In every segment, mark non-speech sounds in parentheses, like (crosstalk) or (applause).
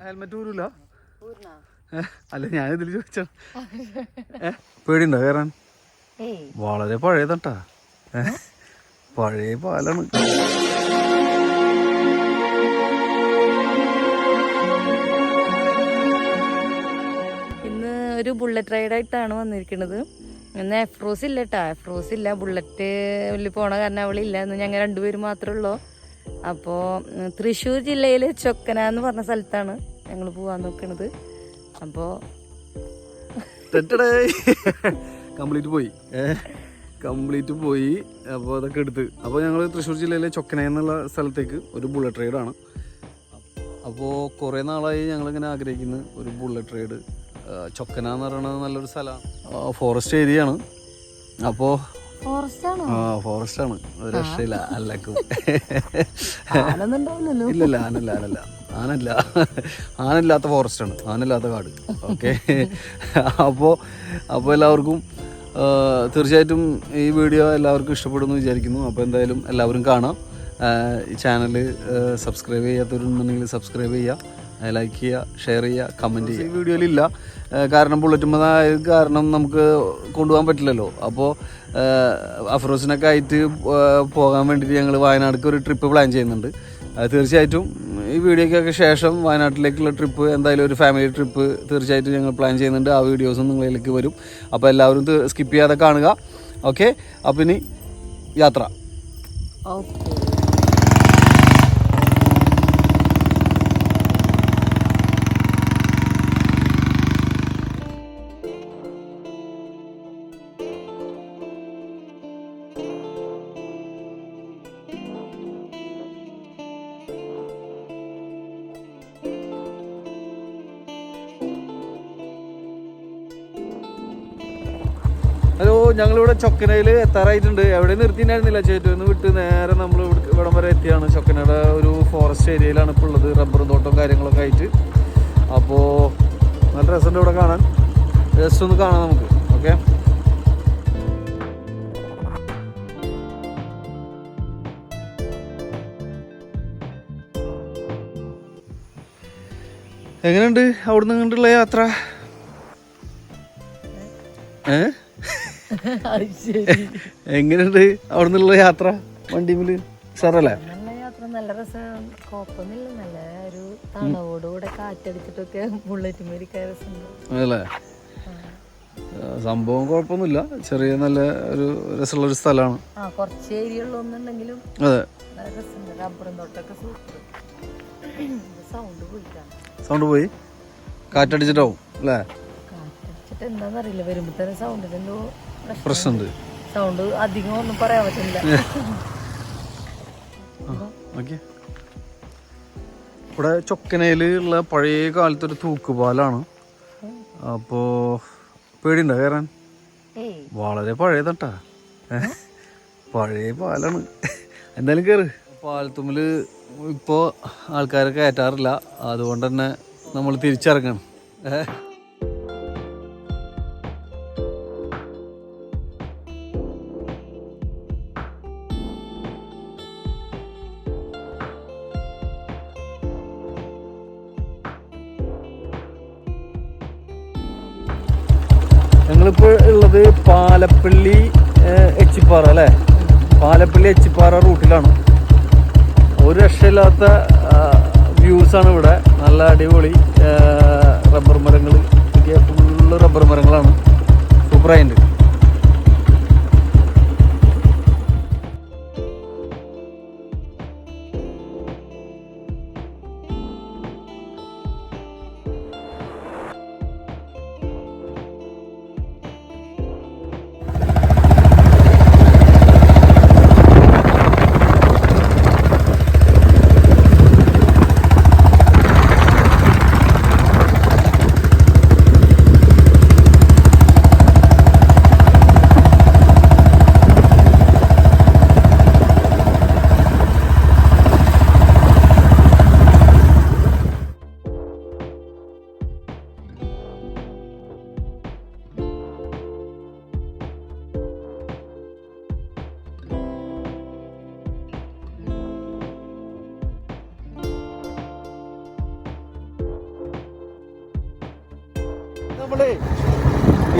Helmet ഏ, അല്ല ഞാൻ ഇതിൽ ചോദിച്ചാ (laughs) പേടിയുണ്ടോ കയറാൻ? വളരെ പഴയതട്ടാ. പഴയ പാലാണ്. ഇന്ന് ഒരു ബുള്ളറ്റ് റൈഡായിട്ടാണ് വന്നിരിക്കുന്നത് ഇന്ന് എഫ്രോസ് ഇല്ല കേട്ടാ എഫ്രോസ് ഇല്ല. ബുള്ളറ്റിൽ പോണ കാരണം അവളില്ല. ഇന്ന് ഞങ്ങൾ രണ്ടുപേരും മാത്രമേ ഉള്ളൂ? അപ്പോൾ തൃശ്ശൂർ ജില്ലയിലെ ചൊക്കന എന്ന് പറഞ്ഞ സ്ഥലത്താണ് ഞങ്ങൾ പോവാൻ നോക്കണത്. അപ്പോൾ കംപ്ലീറ്റ് പോയി. കംപ്ലീറ്റ് പോയി. അപ്പോൾ അതൊക്കെ എടുത്ത്. അപ്പോൾ ഞങ്ങൾ തൃശ്ശൂർ ജില്ലയിലെ ചൊക്കന എന്നുള്ള സ്ഥലത്തേക്ക് ഒരു ബുള്ളറ്റ് റൈഡാണ് അപ്പോൾ കുറേ നാളായി ഞങ്ങളിങ്ങനെ ആഗ്രഹിക്കുന്ന ഒരു ബുള്ളറ്റ് റൈഡ് ചൊക്കന എന്ന് പറയുന്നത് നല്ലൊരു സ്ഥലമാണ് ഫോറസ്റ്റ് ഏരിയയാണ് അപ്പോൾ ആ ഫോറസ്റ്റ് ആണ് ഒരു രക്ഷയില്ല അല്ലക്കും ഇല്ലല്ല ആനല്ല ആനല്ല. ആനല്ല. ആനല്ലാത്ത ഫോറസ്റ്റ് ആണ് ആനല്ലാത്ത കാട്. ഓക്കെ. അപ്പോൾ അപ്പോൾ എല്ലാവർക്കും തീർച്ചയായിട്ടും ഈ വീഡിയോ എല്ലാവർക്കും ഇഷ്ടപ്പെടുമെന്ന് വിചാരിക്കുന്നു. അപ്പോൾ എന്തായാലും എല്ലാവരും കാണാം. ചാനൽ സബ്സ്ക്രൈബ് ചെയ്യാത്തവരുണ്ടെന്നുണ്ടെങ്കിൽ സബ്സ്ക്രൈബ് ചെയ്യുക ലൈക്ക് ചെയ്യുക ഷെയർ ചെയ്യുക കമന്റ് ചെയ്യുക. ഈ വീഡിയോയിലില്ല കാരണം ബുള്ളറ്റുമ്പോൾ കാരണം നമുക്ക് കൊണ്ടുപോകാൻ പറ്റില്ലല്ലോ. അപ്പോൾ അഫ്രോസിനൊക്കെ ആയിട്ട് പോകാൻ വേണ്ടിയിട്ട് ഞങ്ങൾ വയനാടിക്ക് ഒരു ട്രിപ്പ് പ്ലാൻ ചെയ്യുന്നുണ്ട്. അത് തീർച്ചയായിട്ടും ഈ വീഡിയോയ്ക്കൊക്കെ ശേഷം വയനാട്ടിലേക്കുള്ള ട്രിപ്പ് എന്തായാലും ഒരു ഫാമിലി ട്രിപ്പ് തീർച്ചയായിട്ടും ഞങ്ങൾ പ്ലാൻ ചെയ്യുന്നുണ്ട്. ആ വീഡിയോസും നിങ്ങളിലേക്ക് വരും. അപ്പോൾ എല്ലാവരും സ്കിപ്പ് ചെയ്യാതെ കാണുക. ഓക്കെ അപ്പം ഇനി യാത്ര. ഓക്കെ ഞങ്ങളിവിടെ ചൊക്കനയിൽ എത്താറായിട്ടുണ്ട്. എവിടെ നിർത്തിയിട്ടുണ്ടായിരുന്നില്ല ചേറ്റുന്ന് വിട്ട് നേരെ നമ്മൾ ഇവിടം വരെ എത്തിയാണ്. ചൊക്കനയുടെ ഒരു ഫോറസ്റ്റ് ഏരിയയിലാണ് ഇപ്പോൾ ഉള്ളത്. റബ്ബർ തോട്ടം കാര്യങ്ങളൊക്കെ ആയിട്ട്. അപ്പോൾ നല്ല രസമുണ്ട് ഇവിടെ കാണാൻ. ജസ്റ്റ് ഒന്ന് കാണാം നമുക്ക്. ഓക്കെ എങ്ങനെയുണ്ട്? അവിടുന്ന് കണ്ടുള്ള യാത്ര? ഏ? എങ്ങനെയുണ്ട് അവിടുന്നുള്ള യാത്ര വണ്ടിമിൽ? സാറല്ലേ? നല്ല രസം. കുഴപ്പമൊന്നുമില്ല നല്ല ഒരു തണവോടുകൂടെ കാറ്റടിച്ചിട്ടൊക്കെ ബുള്ളറ്റ് മേടിക്കാൻ രസമുണ്ട്. സംഭവം കുഴപ്പമൊന്നുമില്ല ചെറിയ നല്ല ഒരു രസമുള്ള ഒരു സ്ഥലമാണ് കുറച്ച് ഏരിയ ഉള്ളൊന്നുണ്ടെങ്കിലും അതെ. റബ്ബറും തോട്ടൊക്കെ സൗണ്ട് പോയി സൗണ്ട് പോയി? കാറ്റടിച്ചിട്ടാവും അല്ലേ? കാറ്റടിച്ചിട്ട് എന്താണെന്നറിയില്ല വരുമ്പോ തന്നെ സൗണ്ടിന് എന്തോ പ്രശ്നമുണ്ട്. സൗണ്ട് അധികം ഒന്നും പറയാൻ പറ്റില്ല ഇവിടെ ചൊക്കനയിൽ ഉള്ള പഴയ കാലത്തെ ഒരു തൂക്കുപാലാണ്. അപ്പോ പേടിണ്ടോ കയറാൻ? വളരെ പഴയതട്ടാ? പഴയ പാലാണ്. എന്തായാലും കയറ് പാലത്തുമ്മിൽ ഇപ്പോ ആൾക്കാരെ കയറ്റാറില്ല. അതുകൊണ്ട് തന്നെ നമ്മൾ തിരിച്ചിറങ്ങണം. ഏ. പാലപ്പള്ളി എച്ചിപ്പാറ അല്ലേ? പാലപ്പള്ളി എച്ചിപ്പാറ റൂട്ടിലാണ്. ഒരു രക്ഷയില്ലാത്ത വ്യൂസ് ആണ് ഇവിടെ. നല്ല അടിപൊളി റബ്ബർ മരങ്ങൾ ഫുള്ള് റബ്ബർ മരങ്ങളാണ്. സൂപ്പറായിട്ടുണ്ട്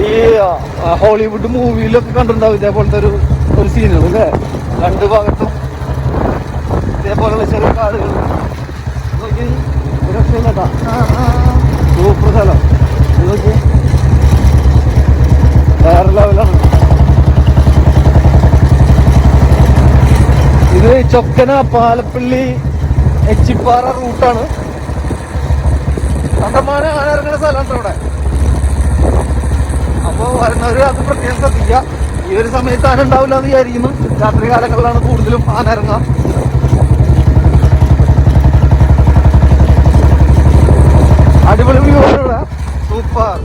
ഈ ഹോളിവുഡ് മൂവിയിലൊക്കെ കണ്ടിട്ടുണ്ടാവും ഇതേപോലത്തെ ഒരു ഒരു സീനുകൾ അല്ലേ? രണ്ട് ഭാഗത്തും ഇതേപോലുള്ള ചെറിയ കാടുകൾ. രക്ഷയില്ലട്ടാ സൂപ്പർ സ്ഥലം. ഇത് നോക്കി. വേറെ ലെവലാണ് ഇത് ചൊക്കന പാലപ്പള്ളി എച്ചിപ്പാറ റൂട്ടാണ് കണ്ടമാനം ആന ഇറങ്ങുന്ന സ്ഥലമുണ്ട് ഇവിടെ അപ്പൊ വരുന്നവര് അത് പ്രത്യേകം ശ്രദ്ധിക്കുക. ഈ ഒരു സമയത്ത് ആന ഉണ്ടാവില്ല എന്ന് വിചാരിക്കുന്നു. രാത്രി കാലങ്ങളിലാണ് കൂടുതലും ആന അടിപൊളി വ്യൂ സൂപ്പർ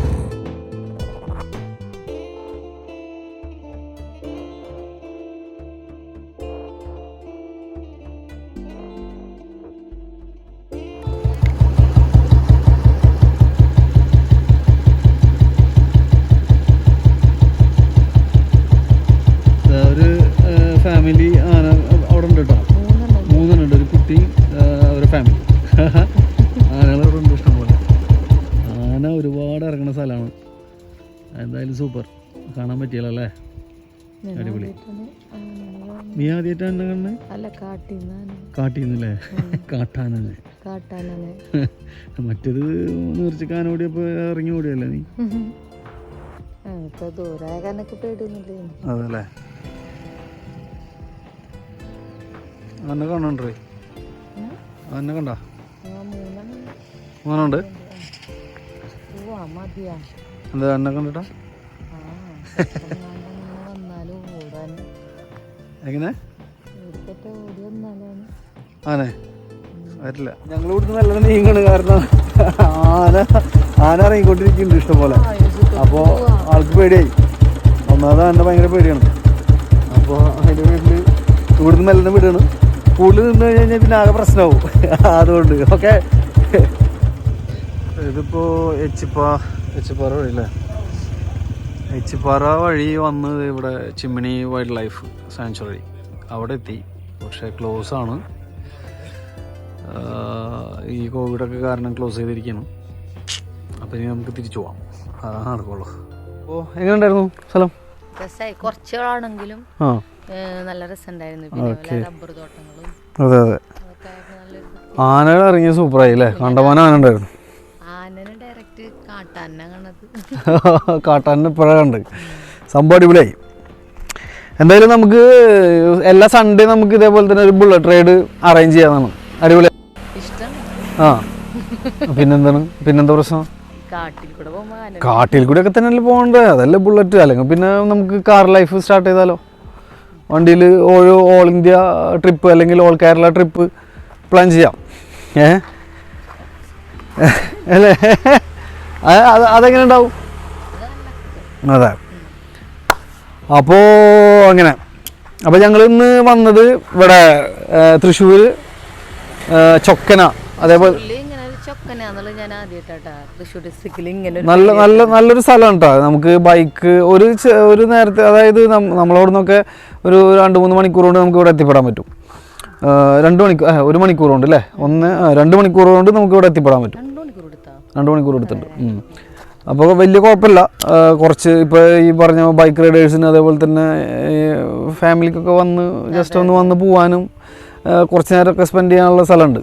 എന്തായാലും സൂപ്പർ. കാണാൻ പറ്റിയല്ലോ അല്ലേ? അടിപൊളി. നീ ആദ്യമായിട്ടാണ് അല്ല കാട്ടിന്നാണ്. കാട്ടിന്നല്ലേ? കാട്ടാനല്ലേ? (laughs) മറ്റേത് നീർച്ചക്ക് ആന ഓടിയപ്പോൾ ഇറങ്ങി ഓടിയല്ലേ നീ? അതല്ലേ. അന്നെ കാണണ്ടേ അന്നെ കണ്ട? മതിയാ. എന്താ എന്നെ കണ്ടിട്ടാ? എങ്ങനെ? ആനെ വരില്ല. ഞങ്ങൾ ഇവിടുന്ന് നല്ല നീങ്ങണ് കാരണം ആന ആന ഇറങ്ങിക്കൊണ്ടിരിക്കുന്നുണ്ട് ഇഷ്ടംപോലെ. അപ്പോൾ ആൾക്ക് പേടിയായി. ഒന്നാമത് ആന ഭയങ്കര പേടിയാണ്. അപ്പോൾ അതിന്റെ വീട്ടിൽ ഇവിടുന്ന് മെല്ലനെ വിടുകയാണ്. കൂടുതൽ നിന്ന് കഴിഞ്ഞാൽ പിന്നെ ആകെ പ്രശ്നമാവും. അതുകൊണ്ട് ഓക്കെ? ഇതിപ്പോ എച്ചിപ്പ എച്ചിപ്പാറ വഴി അല്ലേ എച്ചിപ്പാറ വഴി വന്ന് ഇവിടെ ചിമ്മിണി വൈൽഡ് ലൈഫ് സാങ്ച്വറി അവിടെ എത്തി. പക്ഷേ ക്ലോസ് ആണ്. ഈ കോവിഡൊക്കെ കാരണം ക്ലോസ് ചെയ്തിരിക്കുന്നു. അപ്പം ഇനി നമുക്ക് തിരിച്ചു പോവാം. അതാണ് നടക്കുള്ളൂ. അപ്പോൾ എങ്ങനെയുണ്ടായിരുന്നു സ്ഥലം? രസമായി കുറച്ചാണെങ്കിലും ആ. നല്ല രസമുണ്ടായിരുന്നു. പിന്നെ റബ്ബർ തോട്ടങ്ങളും. അതെ അതെ. അതൊക്കെ ആനകൾ ഇറങ്ങിയ സൂപ്പറായി അല്ലേ കണ്ടമാനം ആന ഉണ്ടായിരുന്നു ആനനെ ഡയറക്റ്റ് കാട്ടാന കാണത് (laughs) കാട്ടാനെ ഇപ്പോഴാണ് കണ്ട്. സംഭവം അടിപൊളിയായി. എന്തായാലും നമുക്ക് എല്ലാ സൺഡേ നമുക്ക് ഇതേപോലെ തന്നെ ഒരു ബുള്ളറ്റ് റൈഡ് അറേഞ്ച് ചെയ്യാന്നാണ് അടിപൊളി. ആ. പിന്നെന്താണ്? പിന്നെന്താ പ്രശ്നം? കാട്ടിൽ കൂടെ ഒക്കെ തന്നെയല്ലേ പോകണ്ടേ? അതല്ലേ ബുള്ളറ്റ് അല്ലെങ്കിൽ പിന്നെ നമുക്ക് കാർ ലൈഫ് സ്റ്റാർട്ട് ചെയ്താലോ? വണ്ടിയിൽ ഓരോ ഓൾ ഇന്ത്യ ട്രിപ്പ് അല്ലെങ്കിൽ ഓൾ കേരള ട്രിപ്പ് പ്ലാൻ ചെയ്യാം. ഏ? അല്ലേ? അതെങ്ങനെ ഉണ്ടാവും? അതെ. അപ്പോൾ അങ്ങനെ. അപ്പോൾ ഞങ്ങൾ ഇന്ന് വന്നത് ഇവിടെ തൃശ്ശൂർ ചൊക്കന അതേപോലെ നല്ല നല്ല നല്ലൊരു സ്ഥലമാണ് കേട്ടോ നമുക്ക് ബൈക്ക് ഒരു ഒരു നേരത്തെ അതായത് നമ്മളവിടെ നിന്നൊക്കെ ഒരു രണ്ട് മൂന്ന് മണിക്കൂർ കൊണ്ട് നമുക്ക് ഇവിടെ എത്തിപ്പെടാൻ പറ്റും. രണ്ട് മണിക്കൂർ ഒരു മണിക്കൂർ കൊണ്ട് അല്ലേ? ഒന്ന് രണ്ട് മണിക്കൂർ കൊണ്ട് നമുക്ക് ഇവിടെ എത്തിപ്പെടാൻ പറ്റും. രണ്ടു മണിക്കൂർ എടുത്തിട്ടുണ്ട്. അപ്പോൾ വലിയ കുഴപ്പമില്ല കുറച്ച് ഇപ്പോൾ ഈ പറഞ്ഞ ബൈക്ക് റൈഡേഴ്സിന് അതേപോലെ തന്നെ ഫാമിലിക്കൊക്കെ വന്ന് ജസ്റ്റ് ഒന്ന് വന്ന് പോവാനും കുറച്ച് നേരമൊക്കെ സ്പെൻഡ് ചെയ്യാനുള്ള സ്ഥലമുണ്ട്.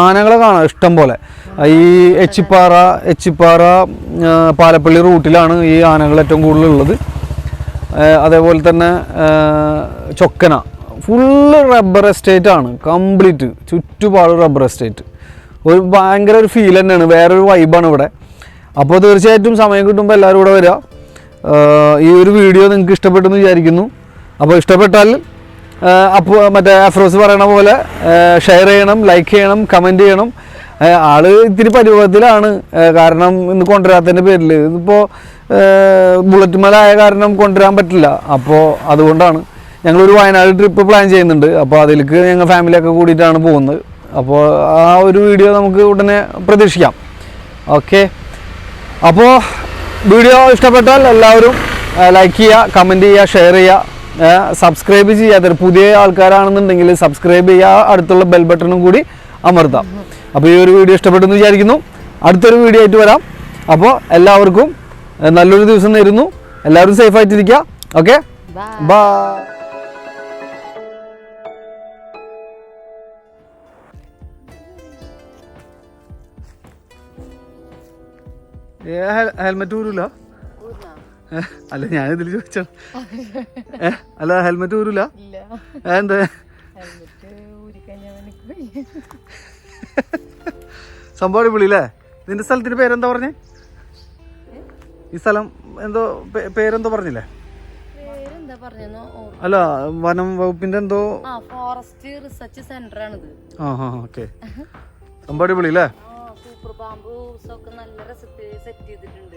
ആനകളെ കാണാം ഇഷ്ടം പോലെ. ഈ എച്ചിപ്പാറ എച്ചിപ്പാറ പാലപ്പള്ളി റൂട്ടിലാണ് ഈ ആനകൾ ഏറ്റവും കൂടുതലുള്ളത്. അതേപോലെ തന്നെ ചൊക്കന. ഫുള്ള് റബ്ബർ എസ്റ്റേറ്റ് ആണ്. കംപ്ലീറ്റ് ചുറ്റുപാട് റബ്ബർ എസ്റ്റേറ്റ് ഒരു ഭയങ്കര ഒരു ഫീൽ തന്നെയാണ്. വേറൊരു വൈബാണ് ഇവിടെ. അപ്പോൾ തീർച്ചയായിട്ടും സമയം കിട്ടുമ്പോൾ എല്ലാവരും കൂടെ വരിക ഈ ഒരു വീഡിയോ നിങ്ങൾക്ക് ഇഷ്ടപ്പെട്ടെന്ന് വിചാരിക്കുന്നു. അപ്പോൾ ഇഷ്ടപ്പെട്ടാൽ അപ്പോൾ മറ്റേ അഫ്രോസ് പറയണ പോലെ ഷെയർ ചെയ്യണം ലൈക്ക് ചെയ്യണം കമന്റ് ചെയ്യണം. ആൾ ഇത്തിരി പരിഭവത്തിലാണ്. കാരണം ഇന്ന് കൊണ്ടുവരാത്തതിന്റെ പേരിൽ ഇതിപ്പോൾ ബുള്ളറ്റ് മല ആയ കാരണം കൊണ്ടുവരാൻ പറ്റില്ല. അപ്പോൾ അതുകൊണ്ടാണ് ഞങ്ങളൊരു വയനാട് ട്രിപ്പ് പ്ലാൻ ചെയ്യുന്നുണ്ട്. അപ്പോൾ അതിലേക്ക് ഞങ്ങൾ ഫാമിലിയൊക്കെ കൂടിയിട്ടാണ് പോകുന്നത്. അപ്പോൾ ആ ഒരു വീഡിയോ നമുക്ക് ഉടനെ പ്രതീക്ഷിക്കാം. ഓക്കെ അപ്പോൾ വീഡിയോ ഇഷ്ടപ്പെട്ടാൽ എല്ലാവരും ലൈക്ക് ചെയ്യുക കമന്റ് ചെയ്യുക ഷെയർ ചെയ്യുക സബ്സ്ക്രൈബ് ചെയ്യാത്ത പുതിയ ആൾക്കാരാണെന്നുണ്ടെങ്കിൽ സബ്സ്ക്രൈബ് ചെയ്യുക അടുത്തുള്ള ബെൽ ബട്ടണും കൂടി അമർത്താം. അപ്പോൾ ഈ ഒരു വീഡിയോ ഇഷ്ടപ്പെട്ടെന്ന് വിചാരിക്കുന്നു. അടുത്തൊരു വീഡിയോ ആയിട്ട് വരാം. അപ്പോൾ എല്ലാവർക്കും നല്ലൊരു ദിവസം നേരുന്നു. എല്ലാവരും സേഫായിട്ടിരിക്കുക ഓക്കെ ബൈ ഹെൽമെറ്റ് ഊരൂല അല്ല ഞാൻ ഇതിൽ ചോദിച്ചോ അല്ല ഹെൽമെറ്റ് ഊരൂല എന്താ. സംഭവം വിളിയില്ലേ നിന്റെ സ്ഥലത്തിന്റെ പേരെന്താ പറഞ്ഞേ? ഈ സ്ഥലം എന്തോ പേരെന്തോ പറഞ്ഞില്ലേ? അല്ല വനം വകുപ്പിന്റെ എന്തോ? ഫോറസ്റ്റ് റിസർച്ച് സെന്റർ ആണിത് ആ ഓക്കെ. സംഭവം വിളിയില്ലേ സൂപ്പർ ബാമ്പു ഒക്കെ നല്ല രസത്തിൽ സെറ്റ് ചെയ്തിട്ടുണ്ട്.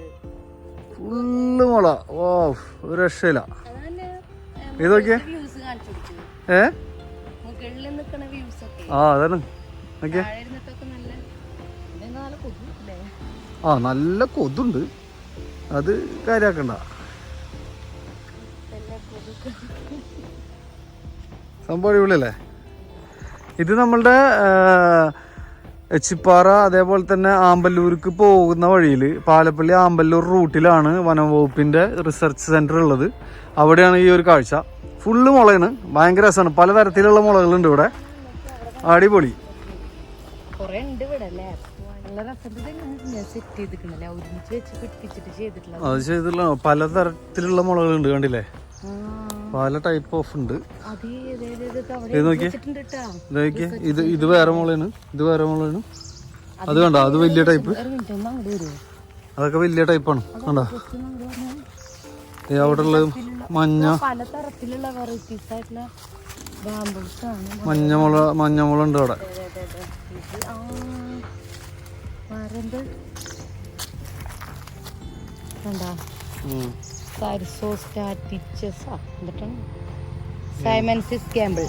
ഫുള്ള് മുള. ഓ ഒരു രക്ഷയില്ല. ഇതൊക്കെ ഏ ആ അതാണ് നല്ല ആ കൊതുണ്ട്. അത് കാര്യാക്കണ്ട. സംഭവം അടിപൊളിയല്ലേ? ഇത് നമ്മളുടെ എച്ചിപ്പാറ അതേപോലെ തന്നെ ആമ്പല്ലൂർക്ക് പോകുന്ന വഴിയിൽ പാലപ്പള്ളി ആമ്പല്ലൂർ റൂട്ടിലാണ് വനം വകുപ്പിന്റെ റിസർച്ച് സെന്റർ ഉള്ളത്. അവിടെയാണ് ഈ ഒരു കാഴ്ച. ഫുള്ള് മുളയാണ്. ഭയങ്കര രസമാണ്. പലതരത്തിലുള്ള മുളകളുണ്ട് ഇവിടെ. അടിപൊളി. അത് ചെയ്തിട്ടുള്ള പലതരത്തിലുള്ള മുളകളുണ്ട് കണ്ടില്ലേ? പല ടൈപ്പ് ഓഫ് ഉണ്ട്. ഇത് ഇത് നോക്കിയേ. നോക്കിയേ. വേറെ മുളയാണ് ഇത് വേറെ മുളയാണ് അത് കണ്ടോ? അത് വലിയ ടൈപ്പ് അതൊക്കെ വലിയ ടൈപ്പാണ് കണ്ടോ? അവിടെ ഉള്ളത് മഞ്ഞ. മഞ്ഞമുള മഞ്ഞമുള ഉണ്ട് അവിടെ. കണ്ടാ? ഉം. സൈർസോസ്റ്റാറ്റിച്ചസാ എന്നിട്ടാണ് സൈമൻസിസ് ക്യാമ്പിൾ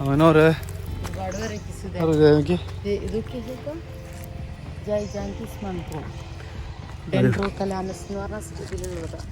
അങ്ങനെ ഓരോ ഒരുപാട് വെറൈറ്റീസ് ഇതൊക്കെ ഇതൊക്കെ ജൈജാന്തിസ് മൺപോ ഡെൻഡ്രോ കലാമസ് എന്ന് പറഞ്ഞ ഇതിലുള്ളതാണ്